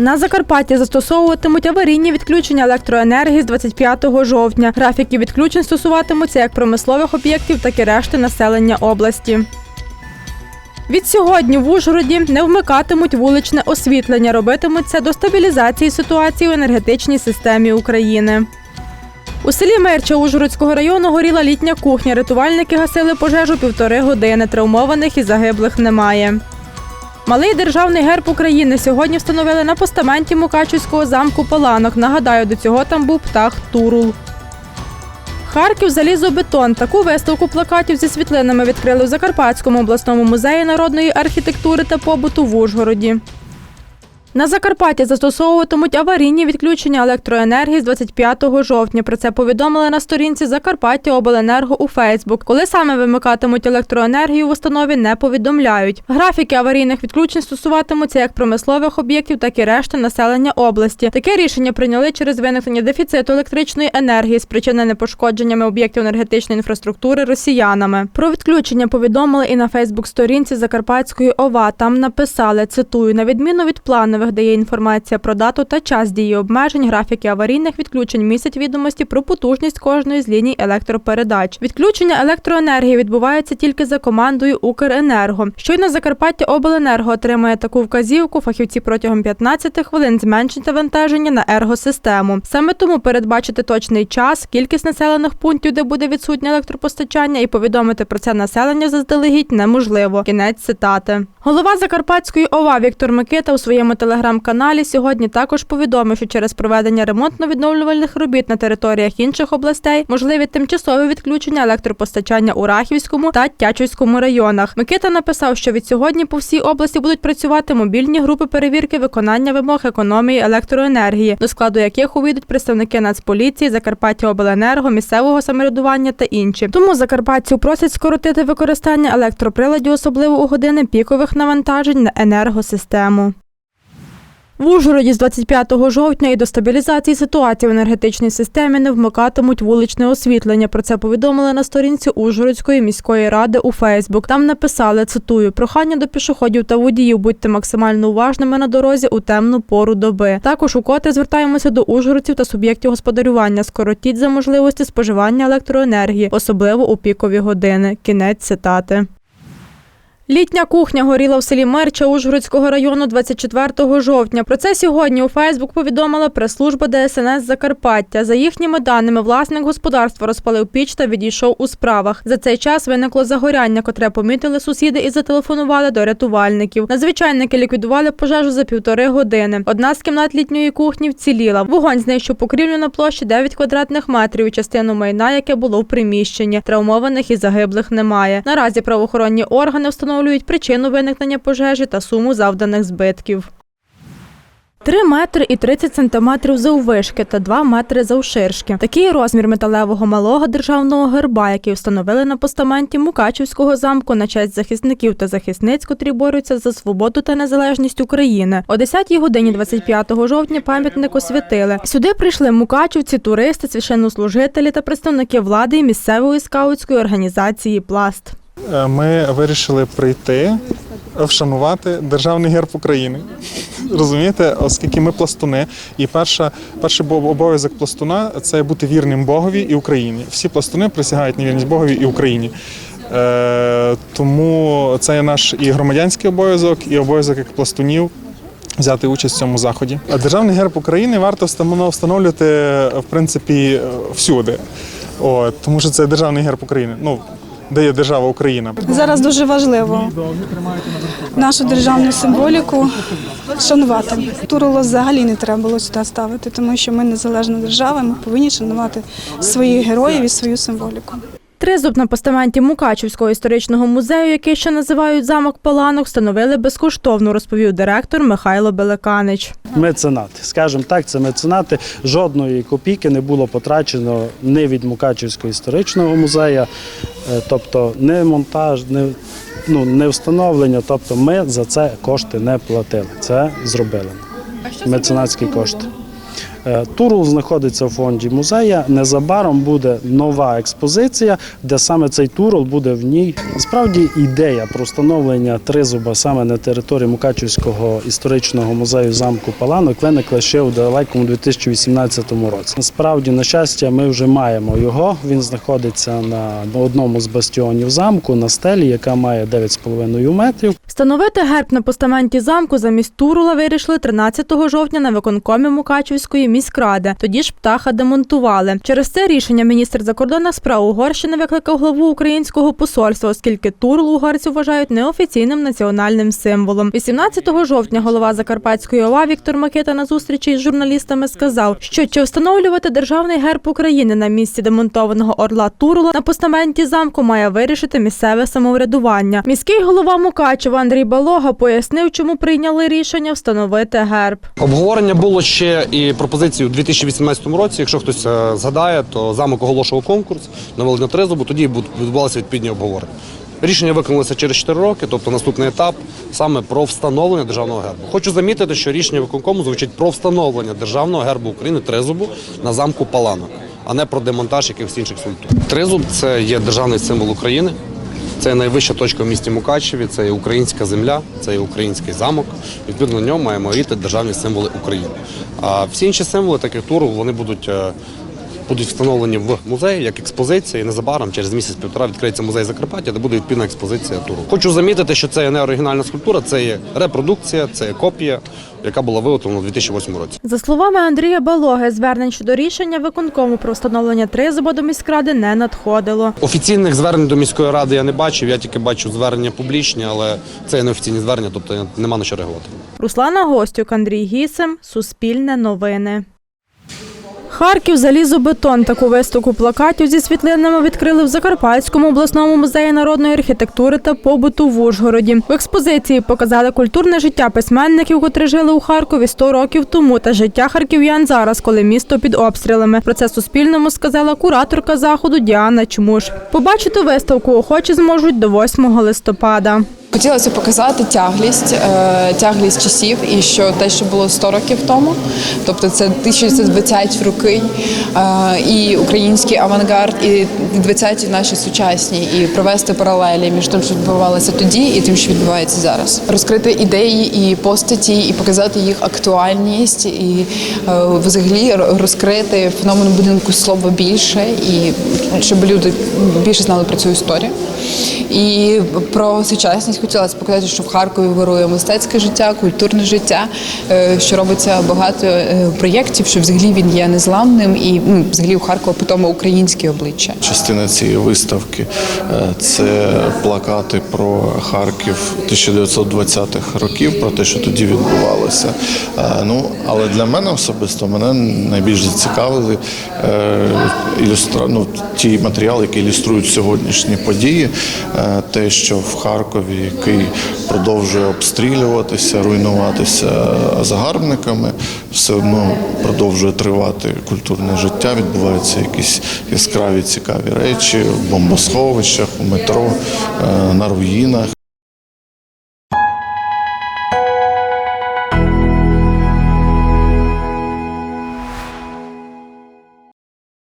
На Закарпатті застосовуватимуть аварійні відключення електроенергії з 25 жовтня. Графіки відключень стосуватимуться як промислових об'єктів, так і решти населення області. Від сьогодні в Ужгороді не вмикатимуть вуличне освітлення, робитимуть це до стабілізації ситуації в енергетичній системі України. У селі Мерча Ужгородського району горіла літня кухня. Рятувальники гасили пожежу півтори години. Травмованих і загиблих немає. Малий державний герб України сьогодні встановили на постаменті Мукачівського замку Паланок. Нагадаю, до цього там був птах Турул. Харків залізобетон. Таку виставку плакатів зі світлинами відкрили в Закарпатському обласному музеї народної архітектури та побуту в Ужгороді. На Закарпатті застосовуватимуть аварійні відключення електроенергії з 25 жовтня. Про це повідомили на сторінці Закарпаття Обленерго у Фейсбук. Коли саме вимикатимуть електроенергію в установі, не повідомляють. Графіки аварійних відключень стосуватимуться як промислових об'єктів, так і решти населення області. Таке рішення прийняли через виникнення дефіциту електричної енергії, спричинене пошкодженнями об'єктів енергетичної інфраструктури росіянами. Про відключення повідомили і на Фейсбук-сторінці Закарпатської ОВА. Там написали цитую на відміну від планових, де інформація про дату та час дії обмежень, графіки аварійних відключень містять відомості про потужність кожної з ліній електропередач. Відключення електроенергії відбувається тільки за командою Укренерго. Щойно Закарпаття Обленерго отримає таку вказівку. Фахівці протягом 15 хвилин зменшать навантаження на ергосистему. Саме тому передбачити точний час, кількість населених пунктів, де буде відсутнє електропостачання, і повідомити про це населення заздалегідь неможливо. Кінець цитати. Голова Закарпатської ОВА Віктор Микита у своєму телеграм-каналі сьогодні також повідомив, що через проведення ремонтно-відновлювальних робіт на територіях інших областей можливі тимчасові відключення електропостачання у Рахівському та Тячівському районах. Микита написав, що від сьогодні по всій області будуть працювати мобільні групи перевірки виконання вимог економії електроенергії, до складу яких увійдуть представники Нацполіції, Закарпаття Обленерго, місцевого самоврядування та інші. Тому закарпатців просять скоротити використання електроприладів, особливо у години пікових навантажень на енергосистему. В Ужгороді з 25 жовтня і до стабілізації ситуації в енергетичній системі не вмикатимуть вуличне освітлення. Про це повідомили на сторінці Ужгородської міської ради у Фейсбук. Там написали, цитую, прохання до пішоходів та водіїв будьте максимально уважними на дорозі у темну пору доби. Також укотре звертаємося до ужгородців та суб'єктів господарювання. Скоротіть за можливості споживання електроенергії, особливо у пікові години. Кінець цитати. Літня кухня горіла в селі Мерча Ужгородського району 24 жовтня. Про це сьогодні у Фейсбук повідомила прес-служба ДСНС Закарпаття. За їхніми даними, власник господарства розпалив піч та відійшов у справах. За цей час виникло загоряння, котре помітили сусіди і зателефонували до рятувальників. Надзвичайники ліквідували пожежу за півтори години. Одна з кімнат літньої кухні вціліла. Вогонь знищив покрівлю на площі 9 квадратних метрів і частину майна, яке було в приміщенні. Травмованих і загиблих немає. Наразі правоохоронні органи встановлюють причину виникнення пожежі та суму завданих збитків. 3 метри і 30 сантиметрів заввишки та 2 метри завширшки. Такий розмір металевого малого державного герба, який встановили на постаменті Мукачівського замку на честь захисників та захисниць, котрі борються за свободу та незалежність України. О 10 годині 25 жовтня пам'ятник освятили. Сюди прийшли мукачівці, туристи, священнослужителі та представники влади і місцевої скаутської організації Пласт. Е, Ми вирішили прийти, вшанувати державний герб України. Розумієте, оскільки ми пластуни, і перша, перший бо- обов'язок пластуна це бути вірним Богові і Україні. Всі пластуни присягають на вірність Богові і Україні. Е, тому це є наш і громадянський обов'язок, і обов'язок як пластунів. Взяти участь в цьому заході. А Державний герб України варто встанов- встановлювати в принципі всюди, От, тому що це державний герб України. Ну де є держава Україна. Зараз дуже важливо нашу державну символіку шанувати. Туруло взагалі не треба було сюди ставити, тому що ми незалежна держава, ми повинні шанувати своїх героїв і свою символіку. Тризуб на постаменті Мукачівського історичного музею, який ще називають замок Паланок, встановили безкоштовно, розповів директор Михайло Белеканич. Меценати. Скажімо так, це меценати. Жодної копійки не було потрачено ні від Мукачівського історичного музею, е, тобто не монтаж, не, ну, не встановлення. Тобто ми за це кошти не платили. Це зробили. Меценатські кошти. Е, Турул знаходиться в фонді музея. Незабаром буде нова експозиція, де саме цей турул буде в ній. Насправді ідея про встановлення тризуба саме на території Мукачівського історичного музею замку Паланок виникла ще у далекому 2018 році. Насправді, на щастя, ми вже маємо його. Він знаходиться на одному з бастіонів замку на стелі, яка має 9,5 метрів. Встановити герб на постаменті замку замість Турула вирішили 13 жовтня на виконкомі Мукачівської міськради. Тоді ж птаха демонтували. Через це рішення міністр закордонних справ Угорщини викликав главу українського посольства, оскільки Турул угорці вважають неофіційним національним символом. 18 жовтня голова Закарпатської ОВА Віктор Макета на зустрічі з журналістами сказав, що чи встановлювати державний герб України на місці демонтованого орла Турула на постаменті замку має вирішити місцеве самоврядування. Міський голова Мукачева Андрій Балога пояснив, чому прийняли рішення встановити герб. Обговорення було ще і пропозиції у 2018 році. Якщо хтось е, згадає, то замок оголошував конкурс на великну тризубу, тоді відбувалися відповідні обговорення. Рішення виконалося через 4 роки, тобто наступний етап саме про встановлення державного гербу. Хочу замітити, що рішення виконкому звучить про встановлення державного гербу України тризубу на замку Паланок, а не про демонтаж якихось інших скульптур. Тризуб це є державний символ України. Це найвища точка в місті Мукачеві, це є українська земля, це є український замок. Відповідно, на ньому маємо горіти державні символи України. А всі інші символи, так як туру, вони будуть, е, будуть встановлені в музеї як експозиція. І незабаром, через місяць-півтора, відкриється музей Закарпаття, де буде відповідна експозиція туру. Хочу замітити, що це не оригінальна скульптура, це є репродукція, це є копія, яка була виготовлена у 2008 році. За словами Андрія Балоги, звернень щодо рішення виконкому про встановлення тризуба до міськради не надходило. Офіційних звернень до міської ради я не бачив. Я тільки бачу звернення публічні, але це є неофіційні звернення, тобто нема на що реагувати. Руслана Гостюк, Андрій Гісем, Суспільне новини. Харків залізобетон. Таку виставку плакатів зі світлинами відкрили в Закарпатському обласному музеї народної архітектури та побуту в Ужгороді. В експозиції показали культурне життя письменників, котрі жили у Харкові 100 років тому, та життя харків'ян зараз, коли місто під обстрілами. Про це Суспільному сказала кураторка заходу Діана Чмуш. Побачити виставку охочі зможуть до 8 листопада. Хотілося показати тяглість, е, тяглість часів і що те, що було 100 років тому, тобто це 1920 роки, е, і український авангард, і 20-ті наші сучасні, і провести паралелі між тим, що відбувалося тоді, і тим, що відбувається зараз. Розкрити ідеї і постаті, і показати їх актуальність, і е, взагалі розкрити феномен будинку слова більше, і щоб люди більше знали про цю історію. І про сучасність хотілося показати, що в Харкові вирує мистецьке життя, культурне життя, е, що робиться багато е, проєктів, що взагалі він є незламним, і ну, взагалі у Харкова питомо українське обличчя. Частина цієї виставки е, це плакати про Харків 1920-х років, про те, що тоді відбувалося. Ну, але для мене особисто мене найбільш зацікавили ілюстра... ну, ті матеріали, які ілюструють сьогоднішні події. Те, що в Харкові, який продовжує обстрілюватися, руйнуватися загарбниками, все одно продовжує тривати культурне життя, відбуваються якісь яскраві цікаві речі в бомбосховищах, у метро, е, на руїнах.